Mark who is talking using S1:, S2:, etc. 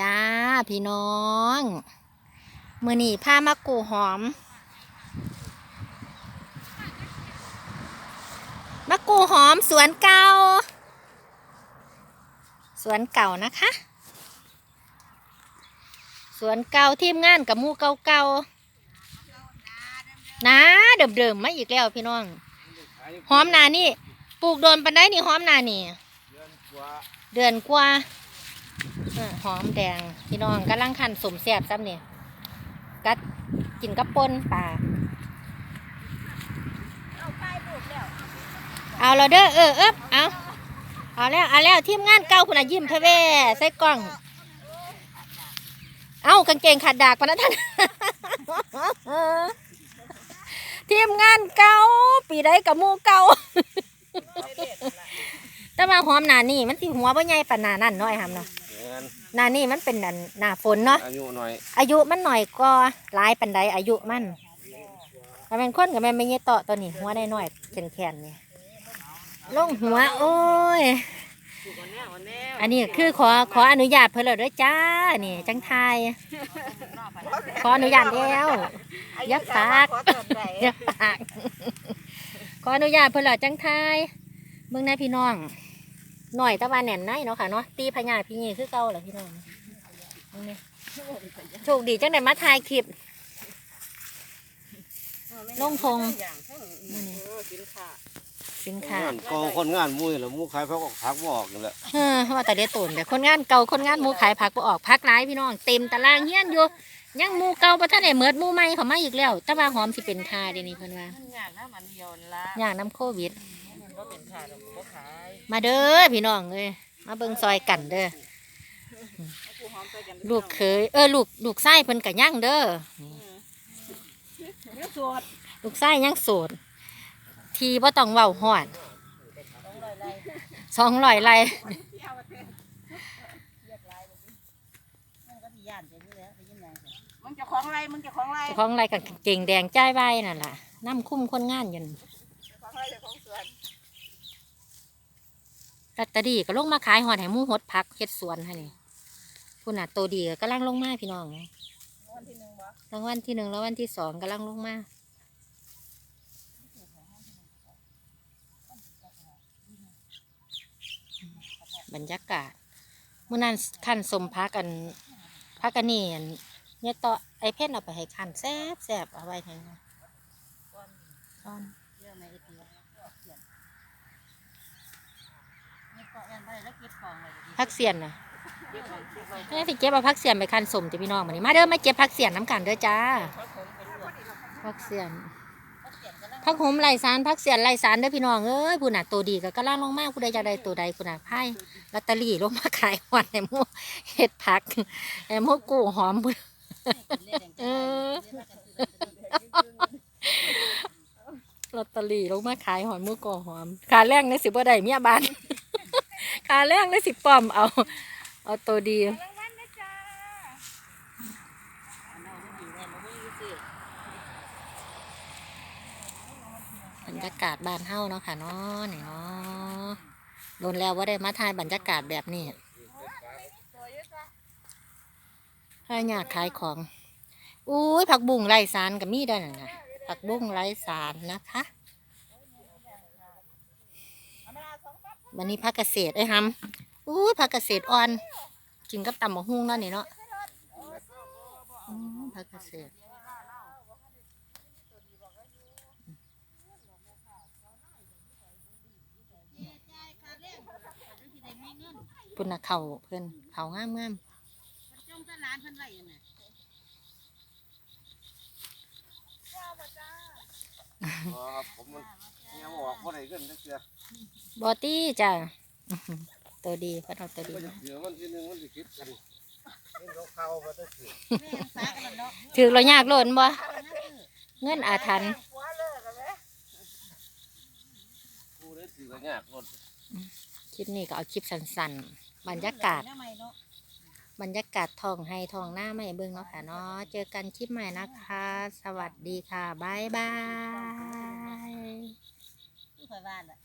S1: จ้าพี่น้องมือนี่ผ้ามากูหอมมะกูหอมสวนเก่า สวนเก่านะคะ สวนเก่าทีมงานกับมูเก่าเก่าๆนะเดิมๆมาอีกแล้วพี่น้องหอมนานี่ปลูกโดนปันได้นี่หอมนานี่ เดือนกว่าเออ หอมแดงพี่น้องกำลังขันสมแสบซ้ำเนี่ยกัดกินกับปนป่าเอาเราเด้อเออเอ๊บเอาเอาแล้วเอาแล้วทีมงานเก่าคุณน่ะยิ้มพะเว่ใส่กล้อง เอากางเกงขาดดากปะนะท่านทีมงานเก่าปีใดกับมูเก่าแต่ว่าหอมหนานี่มันสิหัวบ่ใหญ่ปานหนานั่นน้อยหำเนาะ หนานี่มันเป็นอันหนาฝนเนาะ
S2: อายุหน่อย
S1: อายุมันหน่อยก็หลายปันใดอายุมันถ้าเป็นคนกับแม่นไม่เงี้ยต่อตัวนี้หัวได้น้อยแขนแขนๆนี่ลงหัวโอ้ย อันนี้คือขอขออนุญาตเพิ่นแล้วเด้วยจ้านี่จังไทยขออนุญาตแล้วอยักฝากอยักฝากขออนุญาตเพิ่นแล้วจังไทยเมืองในพี่น้อง หน่อยแตะวันแหน่นในเนาะค่ะเนาะตีพญาพี่นี่คือเก่าเหรอพี่น้องเบิ่งนี่โชคดีจังได้มาถ่ายคลิปลงพงมื้อนี้สินค้า
S2: งานเก่าคนงานมุ้ยแล้วมุ้ยขายพักออกพักบ่ออกนี่แหละ
S1: เออว่าแต่เดี๋ยวตุนแต่คนงานเก่าคนงานหมูขายผักบ่ออกพักร้ายพี่น้องเต็มตารางเฮียนอยู่ยังหมูเก่าบ่ทันได้เมิดหมูใหม่เขามาอีกแล้ว แต่ว่าหอมสิเป็นทาเดี๋ยวนี้เพิ่นว่า
S3: อยากน้ำมันเดียวนั่นละ
S1: ย่างน้ำโควิด
S3: ก็เป็นขาดก็ขาย
S1: มาเด้อพี่น้องเอ้ยมาเบิ่งซอยกันเด้อ
S3: ผู้หอมไปกัน
S1: ลูกเคยเออลูกลูกไส้เพิ่นก็ย่างเด้อ
S3: เนื้อสด
S1: ลูกไส้ย่างโสด ทีบ่ต้องเว้าฮอดสองร้อยไร่
S3: มึงจะของไรมึงจะของไร
S1: เจ้าของไรกับเก่งแดงจ้ายใบนั่นล่ะน้ำคุ้มคนงานอยัน
S3: ของไรจะของสวน
S1: ลอตเตอรี่ก็ลงมาขายหอดแหมูหดพักเฮ็ดสวนให้นี่คุณน่ะโตวดีก็กำลังลงมาพี่น้อง
S3: วันที่หนึ่งบ่
S1: รางวัลที่หนึ่งรางวัลที่สองกำลังลงมาบรรยากาศมื่อนั้นขั้นสมพักกันพักกันนี่อันเนี่ยต่อไอเพ่นเอาไปให้ขั้นแซ่บแซ่บเอาไว้ให้นะซ่อน
S3: เรื่องในไอตีนี่ก็แอนไปแล้วกิดของเลย
S1: พักเสียนนะแม่สิเก็บเอาพักเสียนไปคันสมจะพี่น้องมานี่มาเด้อมาเก็บพักเสียนน้ำกันเด้อจ้า
S3: เขาผมเป็นลวก
S1: พักเสียน
S3: เขาเขียนกันแล้ว
S1: พักหมไหลสารพักเสียนไหลสารเด้อพี่น้องเอ้ยผู้น่ะตัวดีก็กำลังลงมากผู้ใดจะได้ตัวใดผู้น่ะไพ่ลอตเตอรี่ลงมาขายหวันไอ้มูเห็ดผักไอ้หมูกูหอมเออลอตเตอรี่ลงมาขายหอมหมูกูหอมขาแรงในสิบ่าได้เมียบ้านาแรงในสิป้อมเอา เอาตัวดีบรรยากาศบ้านเฮาเนาะค่ะเนาะนี่เนาะโดนแล้วว่าได้มาถ่ายบรรยากาศแบบนี้ถ้าอยากขายของ อุ้ยผักบุ้งไร้สารกับมีได้น่ะนะผักบุ้งไร้สารนะคะ วันนี้ผักเกษตรไอ้ฮัมอุ้ยผักเกษตรอ่อนกินกับตำมะฮุ่งนาะนี่เนาะอืมผักเกษตรปุ่นน่ะเขาเพิ่อนเขางามงาม
S3: งตาดเพิ่นไว้ยังไง
S2: อ๋อครับผมมัน เนี่ยบ่ออกบ่ได้เงินจักเทื่อบ
S1: อตี้จ้ะอื้อหือตัวดีเพิ่นเอาตัวดีมา
S2: เดี๋ยวมันที่หนึงมันสิคิดกันเงินเขาๆบ่ได้ถือ
S3: แม่ฝากกันเนาะ
S1: ถือเรายากโลนบ่เงินอาถรรพ์
S3: หัวเลิกกันไหม
S2: ผู้ได้ถือก็ยากรถ
S1: คลิปนี้ก็เอาคลิปสั้นๆบรรยากาศ
S3: ทำไมเนาะ
S1: บรรยากาศทองให้ทองหน้าไม่เบิ่งเนาะค่ะเนาะเจอกันคลิปใหม่นะคะ สวัสดีค่ะ บ๊ายบาย
S3: ที่ข่อยบ้านอะ